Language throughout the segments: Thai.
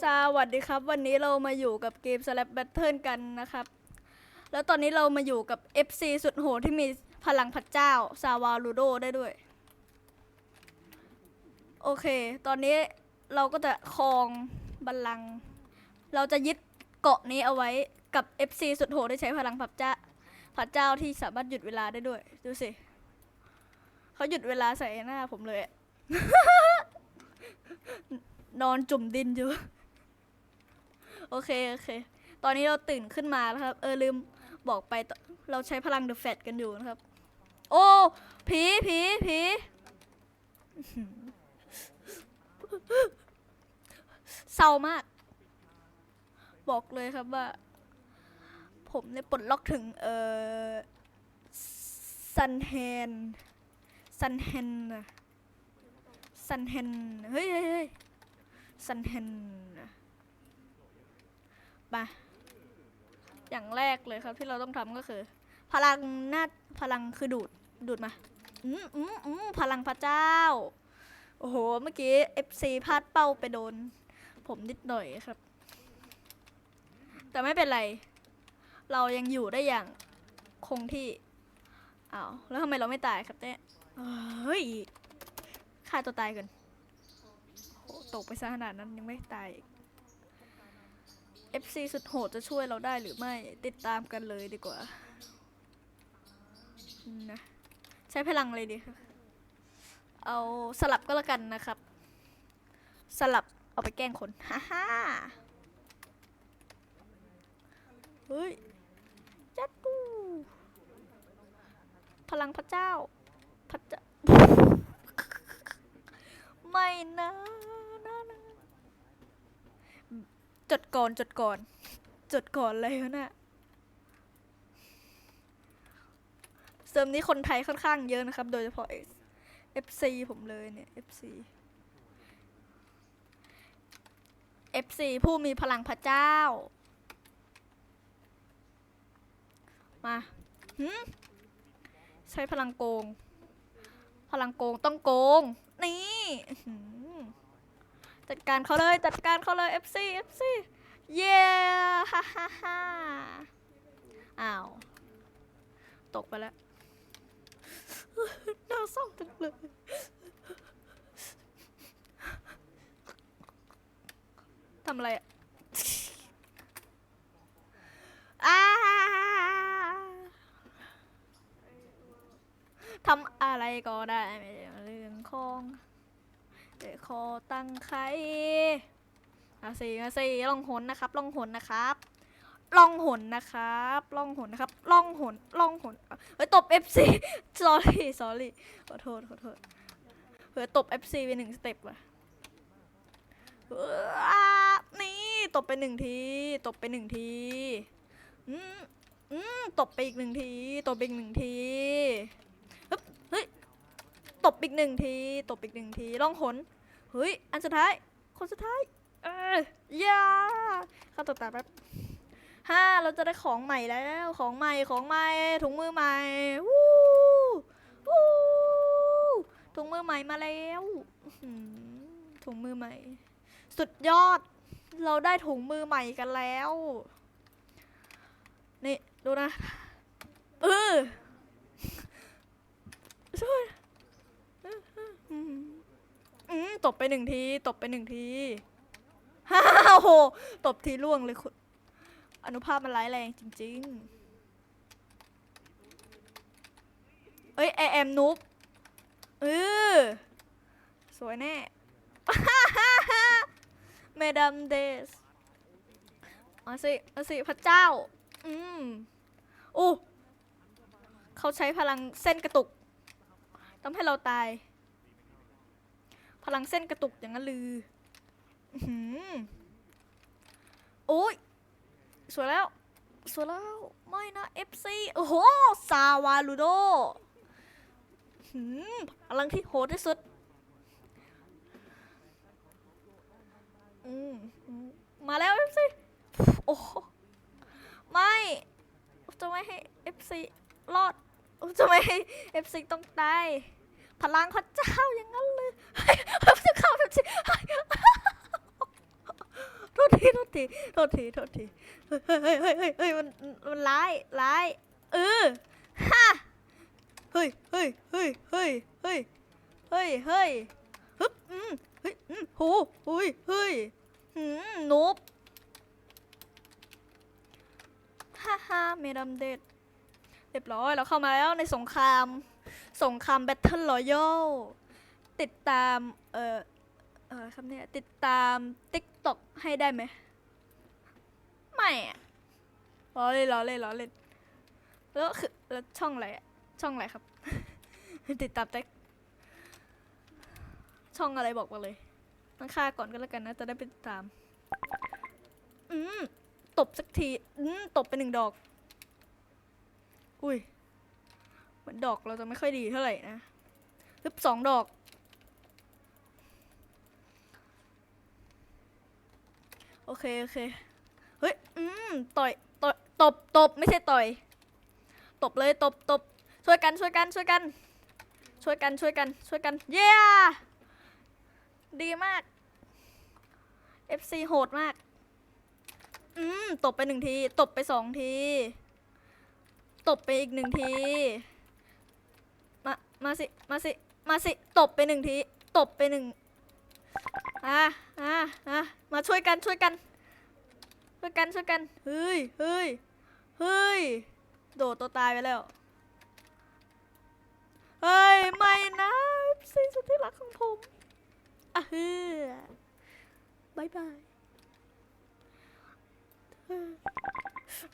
สวัสดีครับ วันนี้เรามาอยู่กับเกม Slap Battle กันนะครับ แล้วตอนนี้เรามาอยู่กับ FC สุดโหดที่มีพลังพระเจ้า ซาวาลูโดได้ด้วย โอเค ตอนนี้เราก็จะครองบัลลังก์เราจะยึดเกาะนี้เอาไว้กับ FC สุดโหดที่ใช้พลังพระเจ้าพระเจ้าที่สามารถหยุดเวลาได้ด้วย ดูสิเขาหยุดเวลาใส่หน้าผมเลย นอนจุ่มดินอยู่ โอเคโอเค ตอนนี้เราตื่นขึ้นมาแล้วครับ เออลืมบอกไปเราใช้พลังเดอะแฟตกันอยู่นะครับ โอ้ผีผีผีเศร้ามาก บอกเลยครับว่า ผมได้ปลดล็อกถึง เอ่อซันแฮนซันแฮนซันแฮนเฮ้ยเฮ้ยเฮ้ยซันเฮน มา อย่างแรกเลยครับที่เราต้องทำก็คือ พลังหน้าพลังคือดูดดูดมา อืมอืมอืมพลังพระเจ้า โอ้โห เมื่อกี้ FC พลาดเป้าไปโดน ผมนิดหน่อยครับ แต่ไม่เป็นไร เรายังอยู่ได้อย่างคงที่อ้าวแล้วทำไมเราไม่ตายครับเนี่ยเฮ้ยฆ่าตัวตายกันโตกไปซะขนาดนั้นยังไม่ตายอีก FC สุดโหดจะช่วยเราได้หรือไม่ติดตามกันเลยดีกว่านะใช้พลังเลยดีค่ะเอาสลับก็แล้วกันนะครับ สลับเอาไปแกล้งคนฮ่าฮ่าเฮ้ยจัดกูพลังพระเจ้าพระเจ้าไม่นะนะนะ จดก่อนจดก่อน จดก่อนเลยวะน่ะเซิร์ฟนี้คนไทยค่อนข้างเยอะนะครับ โดยเฉพาะ FC ผมเลยเนี่ย FC FC ผู้มีพลังพระเจ้า มาหืมใช้พลังโกง พลังโกงต้องโกง นี่ จัดการเขาเลย จัดการเขาเลย FC FC เย้ฮ่าฮ่าฮ่าอ้าว ตกไปแล้ว น่าเศร้าจังเลย ทำอะไรอะทำอะไรก็ได้ไม่ใช่เรื่องของ เดคอตั้งใครอาสีอาสีล่องหนนะครับล่องหนนะครับล่องหนนะครับล่องหนนะครับล่องหนล่องหนเฮ้ยตบ FC sorry sorry ขอโทษขอโทษเผื่อตบ FC ไปหนึ่งสเต็ปว่ะนี่ตบไปหนึ่งที ตบไปหนึ่งทีอืมอืมตบไปอีกหนึ่งที ตบไปอีกหนึ่งที ตบอีกหนึ่งทีตบอีกหนึ่งทีล่องหนเฮ้ยอันสุดท้าย คนสุดท้าย เออย่าเข้าตัวตาแป๊บห้าเราจะได้ของใหม่แล้วของใหม่ของใหม่ถุงมือใหม่วู้วู้ถุงมือใหม่มาแล้วอื้อหือถุงมือใหม่ สุดยอด เราได้ถุงมือใหม่กันแล้วนี่ดูนะเออช่วย อืมอืมตบไปหนึ่งที ตบไปหนึ่งที ฮ่าโอ้โห ตบทีล่วงเลยคุณอนุภาพมันร้ายแรงจริง ๆ เอ้ยไอแอมนุบเออสวยแน่ เมดัมเดสมาสิมาสิพระเจ้า อืมอู้เขาใช้พลังเส้นกระตุกทำให้เราตาย ลังเส้นกระตุกอย่างนั้นลือหือโอ้ย สวยแล้ว สวยแล้ว ไม่นะ FC โอ้โห ซาวาลูโดหืมพลังที่โหดที่สุด อืม มาแล้ว FC โอ้โหไม่จะไม่ให้ FC รอดจะไม่ให้ FC ต้องตายพลังพระเจ้าอย่างนั้นเลย จะเข้าแบบสิทีโทษทีโทษทีโทษทีเฮ้ยเฮ้ยเฮ้ยเฮ้ยเฮ้ยมันมันร้ายร้ายเออฮ่าเฮ้ยเฮ้ยเฮ้ยเฮ้ยเฮ้ยเฮ้ยเฮ้ยฮึบอืมเฮ้ยอืมโหเฮ้ยเฮ้ยหืมนุบฮ่าฮ่าเมดัมเด็ดเรียบร้อยเราเข้ามาแล้วในสงคราม สงครามแบทเทิลรอยัล ติดตาม เออเออครับเนี่ยติดตาม TikTok ให้ได้ไหมไม่อะล้อเล่นล้อเล่นล้อเล่นแล้วคือแล้วช่องอะไรอะช่องอะไรครับ ติดตามเต็กช่องอะไรบอกมาเลยต้องค่าก่อนก็แล้วกันนะจะได้ไปติดตาม อืมตบสักทีอืมตบไปหนึ่งดอก อุ้ยเหมือนดอกเราจะไม่ค่อยดีเท่าไหร่นะฮึบสองดอก อเค โอเค เฮ้ย อืม ต่อย ต่อย ตบ ตบ ไม่ใช่ต่อย ตบเลย ตบ ตบ ช่วยกัน ช่วยกัน ช่วยกัน ช่วยกัน ช่วยกัน ช่วยกัน เย้ดีมาก FC โหดมาก อืม ตบไปหนึ่งที ตบไปสองที ตบไปอีกหนึ่งที มา มาสิ มาสิ มาสิ ตบไปหนึ่งที ตบไปหนึ่ง อะอะอะมาช่วยกันช่วยกัน ช่วยกันช่วยกัน เฮ้ยเฮ้ยเฮ้ย โดดตัวตายไปแล้ว เฮ้ย ไม่นะซีสุดที่รักของผมอะเฮ้ยบายบาย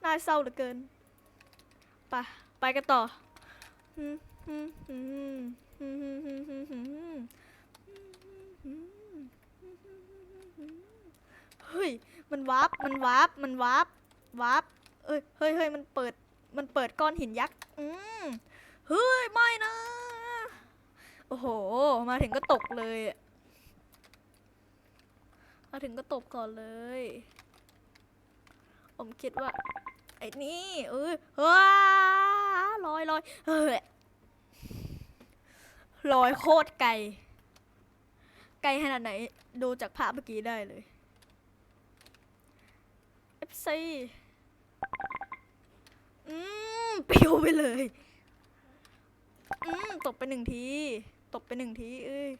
น่าเศร้าเหลือเกิน ไป ไปกันต่ออืมอืมอืมอืมอืมอืมอืมอืมอืม เฮ้ย มันวาร์ป มันวาร์ป มันวาร์ป วาร์ป เอ้ย เฮ้ยเฮ้ยมันเปิด มันเปิดก้อนหินยักษ์ อืมเฮ้ย ไม่นะ โอ้โห มาถึงก็ตกเลยอะมาถึงก็ตกก่อนเลย ผมคิดว่า ไอ้นี่ เอ้ยว้าลอยลอยเฮ้ยลอยโคตรไกล ไกลขนาดไหน ดูจากภาพเมื่อกี้ได้เลย FC อืมปิวไปเลย อืมตบไปหนึ่งที ตบไปหนึ่งที เอ้ย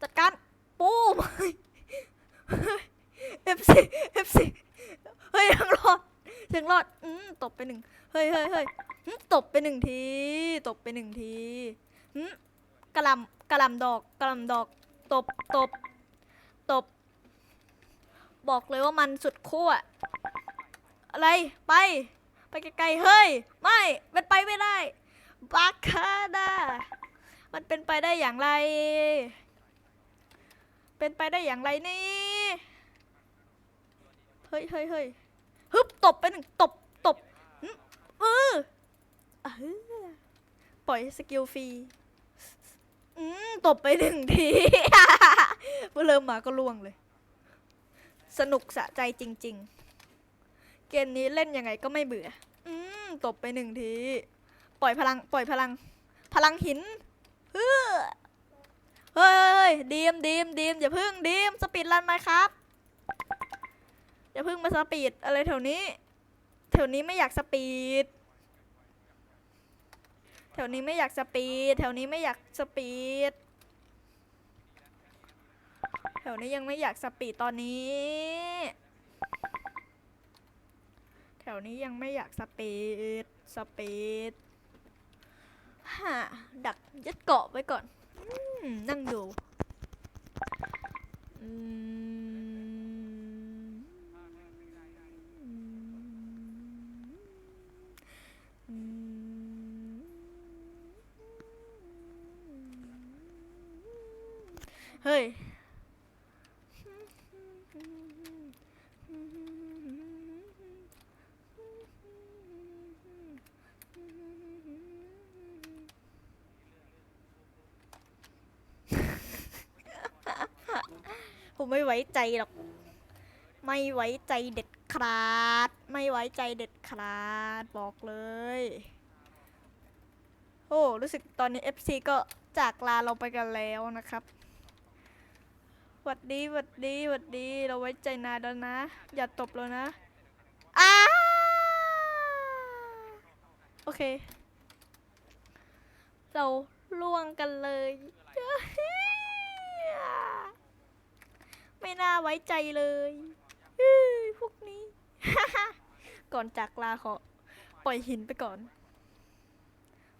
จัดการ ปูม FC FC เอฟซีเฮ้ยยังรอดยังรอด อืมตบไปหนึ่ง เฮ้ยเฮ้ยเฮ้ยตบไปหนึ่งที ตบไปหนึ่งทีอืมกระลำกระลำดอกกระลำดอก ตบตบ ตบ บอกเลยว่ามันสุดขั้วอะไรไป ไปไกลๆเฮ้ย ไม่เป็นไปไม่ได้บัคาดามันเป็นไปได้อย่างไร เป็นไปได้อย่างไรนี่เฮ้ยเฮ้ยเฮ้ยฮึบตบไปหนึ่งตบตบเออเออปล่อยสกิลฟรีอืมตบไปหนึ่งทีเมื่อเริ่มมาก็ล่วงเลย สนุกสะใจจริง ๆ เกมนี้เล่นยังไงก็ไม่เบื่อ อืมตบไปหนึ่งที ปล่อยพลัง ปล่อยพลัง พลังหินเฮ้อเฮ้ยดีมดีมดีมอย่าพึ่งดีมสปีดรันไหมครับอย่าพึ่งมาสปีดอะไรแถวนี้ แถวนี้ไม่อยากสปีดแถวนี้ไม่อยากสปีดแถวนี้ไม่อยากสปีด แถวนี้ยังไม่อยากสปีดตอนนี้ แถวนี้ยังไม่อยากสปีดสปีดฮ่าดักยึดเกาะไว้ก่อนอนั่งดูเฮ้ย ผม ไว้ใจหรอก ไม่ไว้ใจเด็ดขาด ไม่ไว้ใจเด็ดขาดบอกเลย โอ้ รู้สึกตอนนี้ FC ก็จากลาเราไปกันแล้วนะครับหวัดดีหวัดดีหวัดดี เราไว้ใจนายแล้วนะ อย่าตบแล้วนะอ้าโอเค เราล่วงกันเลย ไม่น่าไว้ใจเลยพวกนี้ ก่อนจากลาขอปล่อยหินไปก่อน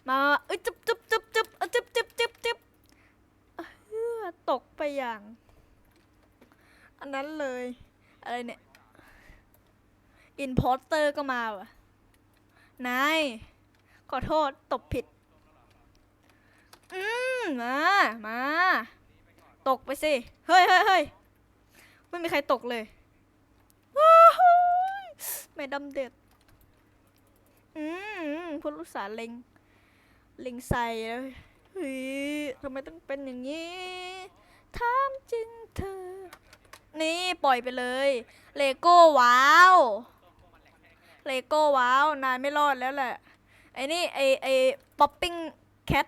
มาเอ้ยจุบจุบจุบจุบจุบจุบจุบจุบตกไปอย่าง อันนั้นเลย อะไรเนี่ย อินพอร์เตอร์ก็มาว่ะ นาย ขอโทษตบผิด อืม มา มา ตกไปสิ เฮ้ยเฮ้ยเฮ้ย ม่มีใครตกเลยว้าวไม่ดำเด็ด อืมพูดลูกสารเล็ง เล็งใส่เลยเฮ้ยทำไมต้องเป็นอย่างนี้ถามจริงเธอ นี่ปล่อยไปเลย เลโก้ว้าว เลโก้ว้าว นายไม่รอดแล้วแหละ ไอ้นี่ไอไอป๊อปปิ้งแคท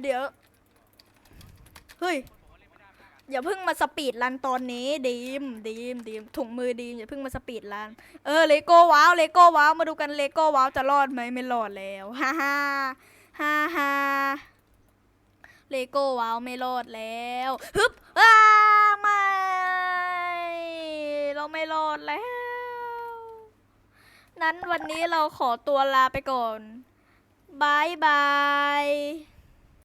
เดี๋ยว เฮ้ย อย่าเพิ่งมาสปีดรันตอนนี้ดีมดีมดีมถุงมือดีมอย่าเพิ่งมาสปีดรัน เออเลโก้ว้าวเลโก้ว้าวมาดูกันเลโก้ว้าวจะรอดไหมไม่รอดแล้วฮ่าฮ่าฮ่าฮ่าเลโก้ว้าวไม่รอดแล้วฮึบอ้าไม่เราไม่รอดแล้ว นั้นวันนี้เราขอตัวลาไปก่อนบายบาย